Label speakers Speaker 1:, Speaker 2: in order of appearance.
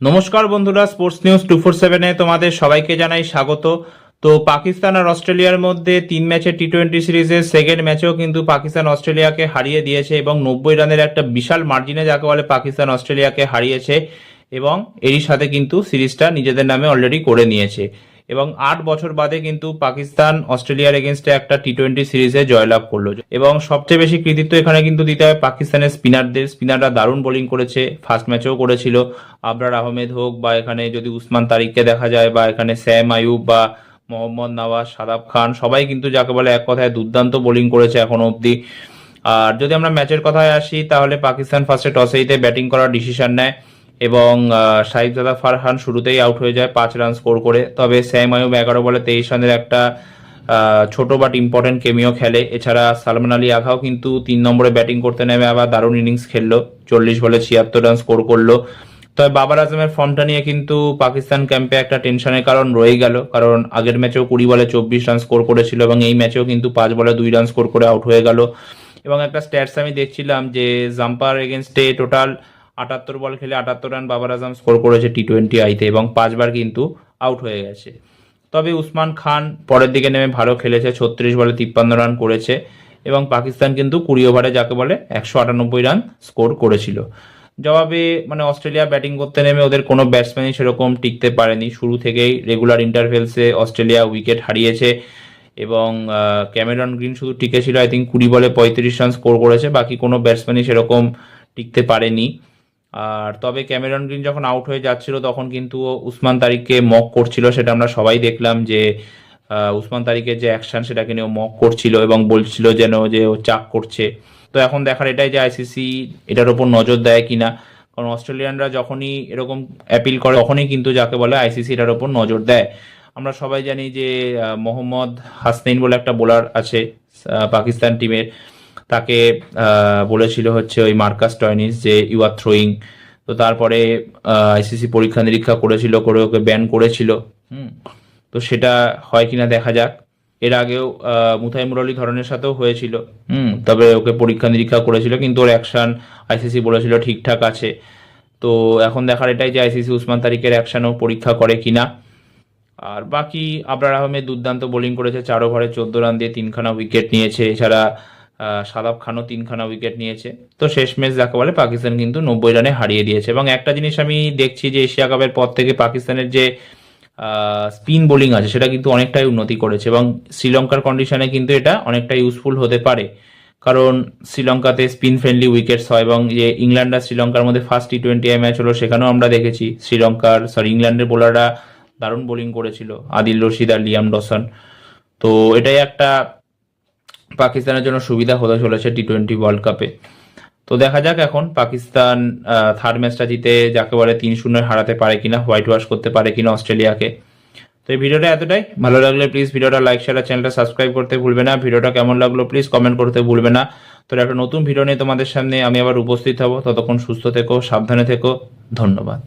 Speaker 1: নমস্কার বন্ধুরা sports news two four সেভেনে তোমাদের সবাইকে জানাই স্বাগত। তো পাকিস্তান আর অস্ট্রেলিয়ার মধ্যে তিন ম্যাচের টি টোয়েন্টি সিরিজের সেকেন্ড ম্যাচেও কিন্তু পাকিস্তান অস্ট্রেলিয়াকে হারিয়ে দিয়েছে এবং নব্বই রানের একটা বিশাল মার্জিনে যাকে বলে পাকিস্তান অস্ট্রেলিয়াকে হারিয়েছে এবং এরই সাথে কিন্তু সিরিজটা নিজেদের নামে অলরেডি করে নিয়েছে। এবং আট বছর বাদে কিন্তু পাকিস্তান অস্ট্রেলিয়ার এগেনস্টে একটা টি টোয়েন্টি সিরিজে জয়লাভ করল। এবং সবচেয়ে বেশি কৃতিত্ব এখানে কিন্তু দিতে হয় পাকিস্তানের স্পিনারদের। স্পিনাররা দারুণ বোলিং করেছে, ফার্স্ট ম্যাচেও করেছিল। আবরার আহমেদ হোক বা এখানে যদি উসমান তারিককে দেখা যায় বা এখানে স্যাম আয়ুব বা মোহাম্মদ নওয়াজ, সাদাব খান, সবাই কিন্তু যাকে বলে এক কথায় দুর্দান্ত বোলিং করেছে এখনও অবধি। আর যদি আমরা ম্যাচের কথায় আসি, তাহলে পাকিস্তান ফার্স্টে টসে ব্যাটিং করার ডিসিশন নেয়। এবং সাহিবজাদা ফারহান শুরুতেই আউট হয়ে যায় পাঁচ রান স্কোর করে। তবে স্যাম আয়ুব এগারো বলে তেইশ রানের একটা ছোট বাট ইম্পর্টেন্ট কেমিও খেলে। এছাড়া সালমান আলী আঘাও কিন্তু তিন নম্বরে ব্যাটিং করতে নেমে আবার দারুণ ইনিংস খেললো। চল্লিশ বলে ছিয়াত্তর রান স্কোর করল। তবে বাবার আজমের ফর্মটা নিয়ে কিন্তু পাকিস্তান ক্যাম্পে একটা টেনশনের কারণ রয়ে গেল। কারণ আগের ম্যাচেও কুড়ি বলে চব্বিশ রান স্কোর করেছিল এবং এই ম্যাচেও কিন্তু পাঁচ বলে দুই রান স্কোর করে আউট হয়ে গেল। এবং একটা স্ট্যাটস আমি দেখছিলাম যে জাম্পার এগেনস্টে টোটাল আটাত্তর বল খেলে আটাত্তর রান বাবার আজম স্কোর করেছে টি টোয়েন্টি আইতে এবং পাঁচবার কিন্তু আউট হয়ে গেছে। তবে উসমান খান পরের দিকে নেমে ভালো খেলেছে, ছত্রিশ বলে তিপ্পান্ন রান করেছে এবং পাকিস্তান কিন্তু কুড়ি ওভারে যাকে বলে একশো আটানব্বই রান স্কোর করেছিল। জবাবে মানে অস্ট্রেলিয়া ব্যাটিং করতে নেমে ওদের কোনো ব্যাটসম্যানই সেরকম টিকতে পারেনি। শুরু থেকেই রেগুলার ইন্টারভেলসে অস্ট্রেলিয়া উইকেট হারিয়েছে এবং ক্যামেরন গ্রিন শুধু টিকেছিল আই থিঙ্ক কুড়ি বলে পঁয়ত্রিশ রান স্কোর করেছে, বাকি কোনো ব্যাটসম্যানই সেরকম টিকতে পারেনি। আর তবে ক্যামেরন গ্রিন যখন আউট হয়ে যাচ্ছিল, তখন কিন্তু উসমান তারিককে মক করছিল। সেটা আমরা সবাই দেখলাম যে উসমান তারিকের যে অ্যাকশন সেটাকে নিয়ে মক করছিল এবং বলছিল যেন যে ও চাক করছে। তো এখন দেখার এটাই যে আইসিসি এটার উপর নজর দেয় কিনা কারণ অস্ট্রেলিয়ানরা যখনই এরকম অ্যাপিল করে, তখনই কিন্তু যাকে বলে আইসিসি এটার উপর নজর দেয়। আমরা সবাই জানি যে মোহাম্মদ হাসনাইন বলে একটা বোলার আছে পাকিস্তান টিমের তাকে বলেছিল হচ্ছে ওই মার্কাস টয়নিস যে ইউ আর থ্রোয়িং তো তারপরে আইসিসি পরীক্ষা নিরীক্ষা করেছিল করে ওকে ব্যান করেছিল হুম। তো সেটা হয় কিনা দেখা যাক। এর আগেও আহ, মুথাই মুরলি ধরনের সাথেও হয়েছিল হুম। তবে ওকে পরীক্ষা নিরীক্ষা করেছিল কিন্তু ওর অ্যাকশন আইসিসি বলেছিল ঠিকঠাক আছে। তো এখন দেখার এটাই যে আইসিসি উসমান তারিকের অ্যাকশনও পরীক্ষা করে কিনা। আর বাকি আবরার আহমেদ দুর্দান্ত বোলিং করেছে চার ওভারে চোদ্দ রান দিয়ে তিনখানা উইকেট নিয়েছে। এছাড়া সাদাব খানও তিনখানা উইকেট নিয়েছে। তো শেষ ম্যাচ দেখা বলে পাকিস্তান কিন্তু নব্বই রানে হারিয়ে দিয়েছে। এবং একটা জিনিস আমি দেখছি যে এশিয়া কাপের পর থেকে পাকিস্তানের যে স্পিন বোলিং আছে, সেটা কিন্তু অনেকটাই উন্নতি করেছে। এবং শ্রীলঙ্কার কন্ডিশনে কিন্তু এটা অনেকটা ইউজফুল হতে পারে। কারণ শ্রীলঙ্কাতে স্পিন ফ্রেন্ডলি উইকেটস হয় এবং যে ইংল্যান্ড আর শ্রীলঙ্কার মধ্যে ফার্স্ট টি টোয়েন্টি ম্যাচ হলো, সেখানেও আমরা দেখেছি শ্রীলঙ্কার সরি ইংল্যান্ডের বোলাররা দারুণ বোলিং করেছিল। আদিল রশিদ আর লিয়াম ডসন তো এটাই একটা পাকিস্তানের জন্য সুবিধা হতে চলেছে টি টোয়েন্টি ওয়ার্ল্ড কাপে তো দেখা যাক এখন পাকিস্তান থার্ড ম্যাচটা জিতে যাকে বলে তিন শূন্য হারাতে পারে কিনা হোয়াইট ওয়াশ করতে পারে কিনা অস্ট্রেলিয়াকে। তো এই ভিডিওটা এতটাই। ভালো লাগলে প্লিজ ভিডিওটা লাইক শেয়ার আর চ্যানেলটা সাবস্ক্রাইব করতে ভুলবে না। ভিডিওটা কেমন লাগল প্লিজ কমেন্ট করতে ভুলবে না। তো একটা নতুন ভিডিও নিয়ে তোমাদের সামনে আমি আবার উপস্থিত হব। ততক্ষণ সুস্থ থেকো, সাবধানে থেকো। ধন্যবাদ।